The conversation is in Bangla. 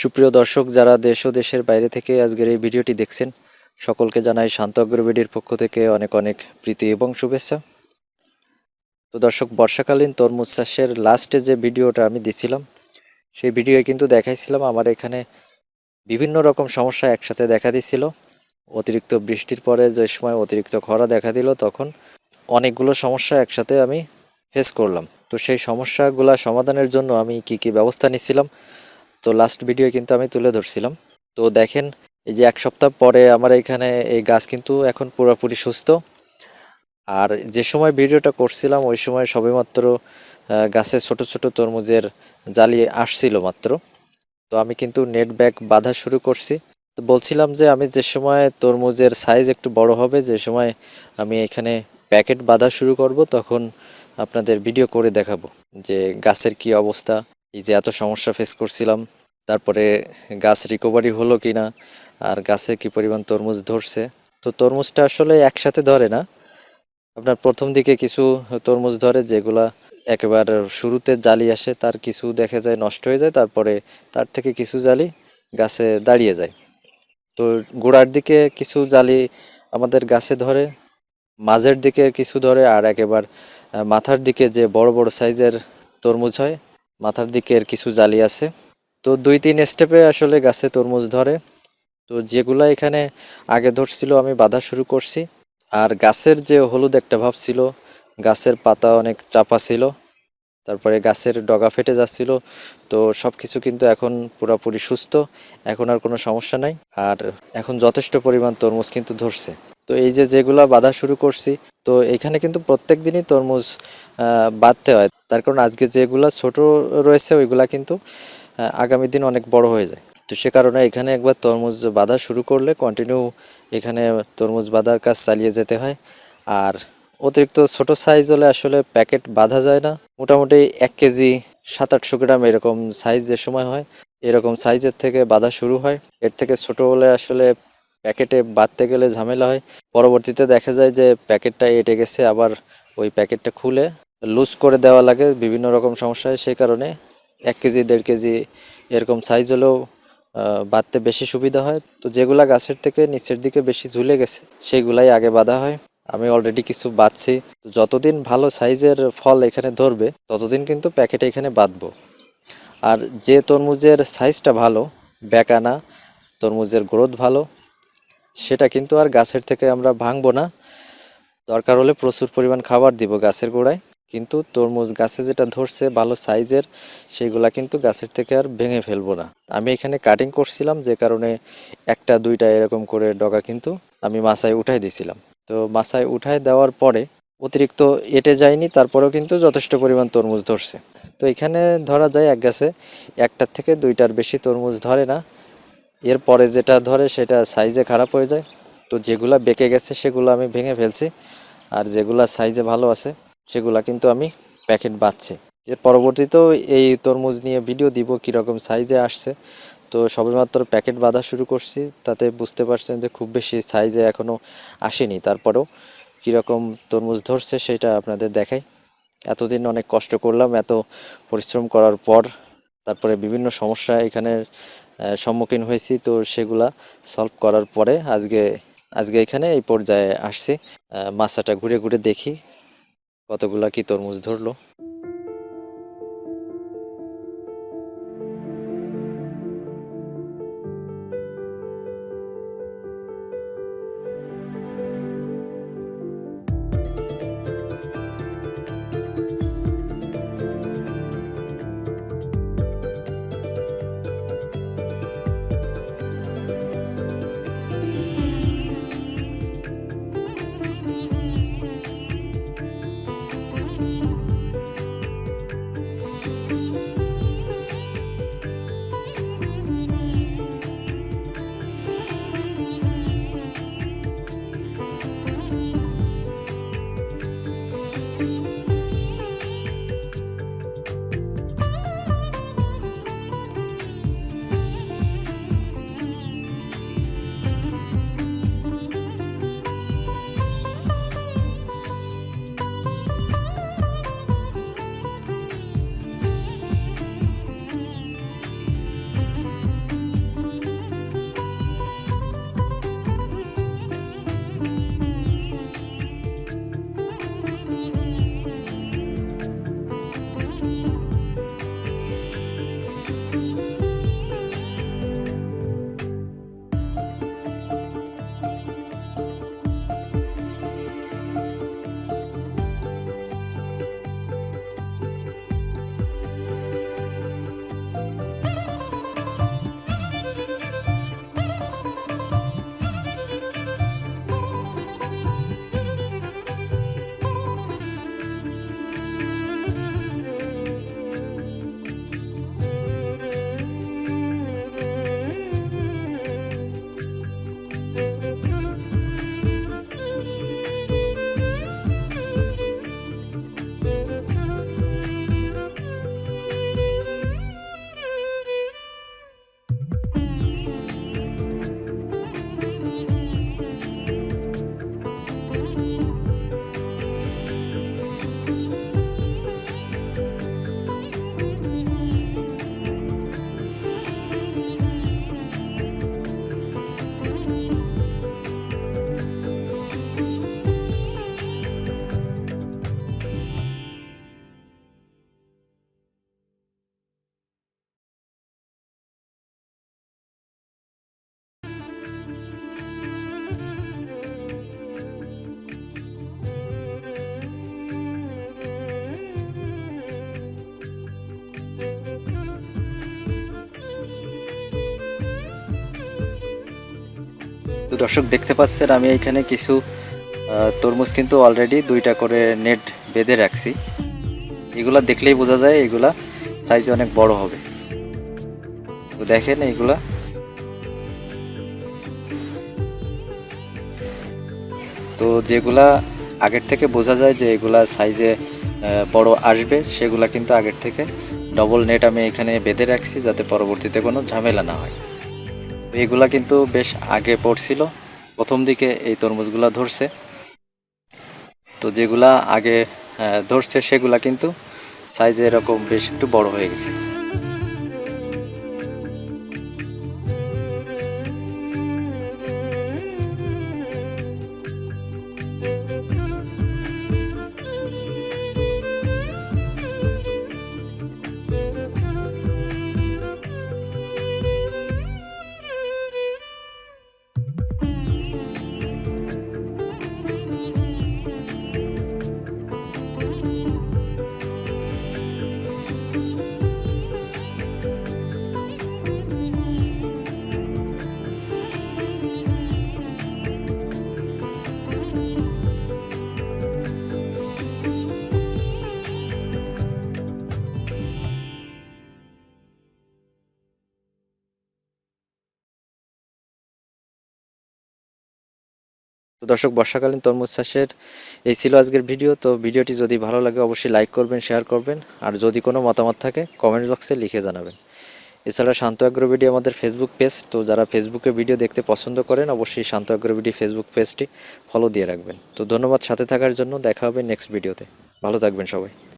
সুপ্রিয় দর্শক, যারা দেশ ও দেশের বাইরে থেকে আজকের এই ভিডিওটি দেখছেন, সকলকে জানাই শান্ত অগ্রবেডির পক্ষ থেকে অনেক অনেক প্রীতি এবং শুভেচ্ছা। তো দর্শক, বর্ষাকালীন তরমুজ চাষের লাস্টে যে ভিডিওটা আমি দিছিলাম, সেই ভিডিওয়ে কিন্তু দেখাইছিলাম আমার এখানে বিভিন্ন রকম সমস্যা একসাথে দেখা দিছিল। অতিরিক্ত বৃষ্টির পরে যে সময় অতিরিক্ত খরা দেখা দিল, তখন অনেকগুলো সমস্যা একসাথে আমি ফেস করলাম। তো সেই সমস্যাগুলা সমাধানের জন্য আমি কি কি ব্যবস্থা নিচ্ছিলাম তো লাস্ট ভিডিও কিন্তু আমি তুলে ধরছিলাম। তো দেখেন, এই যে এক সপ্তাহ পরে আমার এখানে এই গাছ কিন্তু এখন পুরোপুরি সুস্থ। আর যে সময় ভিডিওটা করছিলাম, ওই সময় সবেমাত্র গাছে ছোট ছোট তরমুজের জালি আসছিল মাত্র। তো আমি কিন্তু নেট ব্যাগ বাঁধা শুরু করছি। তো বলছিলাম যে আমি যে সময় তরমুজের সাইজ একটু বড় হবে, যে সময় আমি এখানে প্যাকেট বাঁধা শুরু করব, তখন আপনাদের ভিডিও করে দেখাবো যে গাছের কি অবস্থা। এই যে এত সমস্যা ফেস করছিলাম, তারপরে গাছ রিকভারি হলো কি না আর গাছে কি পরিমাণ তরমুজ ধরছে? তো তরমুজটা আসলে একসাথে ধরে না। আপনার প্রথম দিকে কিছু তরমুজ ধরে যেগুলা একেবারে শুরুতে জালি আসে, তার কিছু দেখা যায় নষ্ট হয়ে যায়, তারপরে তার থেকে কিছু জালি গাছে দাঁড়িয়ে যায়। তো গোড়ার দিকে কিছু জালি আমাদের গাছে ধরে, মাঝের দিকে কিছু ধরে, আর একেবার মাথার দিকে যে বড় বড় সাইজের তরমুজ হয় মাথার দিকের কিছু জালি আছে। তো দুই তিন স্টেপে আসলে গাছে তরমুজ ধরে। তো যেগুলা এখানে আগে ধরছিল আমি বাধা শুরু করছি। আর গাছের যে হলুদ একটা ভাব ছিল, গাছের পাতা অনেক চাপা ছিল। তারপরে গাছের ডগা ফেটে যাচ্ছিল। তো সব কিছু কিন্তু এখন পুরোপুরি সুস্থ। এখন আর কোনো সমস্যা নাই। আর এখন যথেষ্ট পরিমাণ তরমুজ কিন্তু ধরছে। তো এই যে যেগুলা বাধা শুরু করছি তো এখানে কিন্তু প্রত্যেক দিনই তরমুজ বাঁধতে হয়। তার কারণ আজকে যেগুলা ছোট রয়েছে, ওইগুলা কিন্তু আগামী দিন অনেক বড় হয়ে যায়। তো সে কারণে এখানে একবার তরমুজ বাঁধা শুরু করলে কন্টিনিউ এখানে তরমুজ বাঁধার কাজ চালিয়ে যেতে হয়। আর অতিরিক্ত ছোট সাইজ হলে আসলে প্যাকেট বাঁধা যায় না। মোটামুটি এক কেজি সাত আটশো গ্রাম এরকম সাইজ যে সময় হয়, এরকম সাইজের থেকে বাঁধা শুরু হয়। এর থেকে ছোট হলে আসলে প্যাকেটে বাঁধতে গেলে ঝামেলা হয়। পরবর্তীতে দেখা যায় যে প্যাকেটটা এঁটে গেছে, আবার ওই প্যাকেটটা খুলে লুজ করে দেওয়া লাগে বিভিন্ন রকম সমস্যা হয়। সেই কারণে এক কেজি, দেড় কেজি এরকম সাইজ হলেও বাঁধতে বেশি সুবিধা হয়। তো যেগুলা গাছের থেকে নিচের দিকে বেশি ঝুলে গেছে সেগুলাই আগে বাঁধা হয়। আমি অলরেডি কিছু বাঁধছি। যতদিন ভালো সাইজের ফল এখানে ধরবে, ততদিন কিন্তু প্যাকেটে এখানে বাঁধবো। আর যে তরমুজের সাইজটা ভালো, বেকানা তরমুজের গ্রোথ ভালো সেটা কিন্তু আর গাছের থেকে আমরা ভাঙবো না। দরকার হলে প্রচুর পরিমাণ খাবার দিব গাছের গোড়ায়। কিন্তু তরমুজ গাছে যেটা ধরছে ভালো সাইজের সেইগুলা কিন্তু গাছের থেকে আর ভেঙে ফেলব না। আমি এখানে কাটিং করছিলাম, যে কারণে একটা, দুইটা এরকম করে ডগা কিন্তু আমি মাছায় উঠাই দিছিলাম। তো মাছায় উঠাই দেওয়ার পরে অতিরিক্ত এটে যায়নি, তারপরেও কিন্তু যথেষ্ট পরিমাণ তরমুজ ধরছে। তো এখানে ধরা যায় এক গাছে, একটার থেকে দুইটার বেশি তরমুজ ধরে না। এর পরে যেটা ধরে সেটা সাইজে খারাপ হয়ে যায়। তো যেগুলো বেঁকে গেছে সেগুলো আমি ভেঙে ফেলছি। আর যেগুলা সাইজে ভালো আছে সেগুলা কিন্তু আমি প্যাকেট বাঁধছি। এর পরবর্তীতেও এই তরমুজ নিয়ে ভিডিও দিব কীরকম সাইজে আসছে। তো সবেমাত্র প্যাকেট বাঁধা শুরু করছি তাতে বুঝতে পারছেন যে খুব বেশি সাইজে এখনও আসেনি। তারপরেও কীরকম তরমুজ ধরছে সেটা আপনাদের দেখাই। এতদিন অনেক কষ্ট করলাম এত পরিশ্রম করার পর তারপরে বিভিন্ন সমস্যা এখানে আহ, সম্মুখীন হয়েছি, তো সেগুলা সলভ করার পরে আজকে আজকে এখানে এই পর্যায়ে আসছি। মাছাটা ঘুরে ঘুরে দেখি কতগুলা কি তরমুজ ধরলো। তো দর্শক দেখতে পাচ্ছেন, আমি এখানে কিছু তরমুজ কিন্তু অলরেডি দুইটা করে নেট বেঁধে রাখছি। এগুলা দেখলেই বোঝা যায় এগুলা সাইজ অনেক বড় হবে। তো দেখেন এইগুলা তো যেগুলা আগের থেকে বোঝা যায় যে এগুলা সাইজে বড় আসবে, সেগুলা কিন্তু আগের থেকে ডবল নেট আমি এখানে বেঁধে রাখছি যাতে পরবর্তীতে কোনো ঝামেলা না হয়। এগুলা কিন্তু বেশ আগে পড়ছিল। প্রথম দিকে এই তরমুজগুলা ধরছে। তো যেগুলা আগে ধরছে সেগুলা কিন্তু সাইজে এরকম বেশ একটু বড় হয়ে গেছে। তো দর্শক, বর্ষাকালীন তরমুজ চাষের এই ছিল আজকের ভিডিও। তো ভিডিওটি যদি ভালো লাগে, অবশ্যই লাইক করবেন, শেয়ার করবেন। আর যদি কোনো মতামত থাকে, কমেন্ট বক্সে লিখে জানাবেন। এছাড়া শান্ত ভিডিও আমাদের ফেসবুক পেজ তো যারা ফেসবুকে ভিডিও দেখতে পছন্দ করেন, অবশ্যই শান্ত ভিডিও ফেসবুক পেজটি ফলো দিয়ে রাখবেন। তো ধন্যবাদ সাথে থাকার জন্য। দেখা হবে নেক্সট ভিডিওতে ভালো থাকবেন সবাই।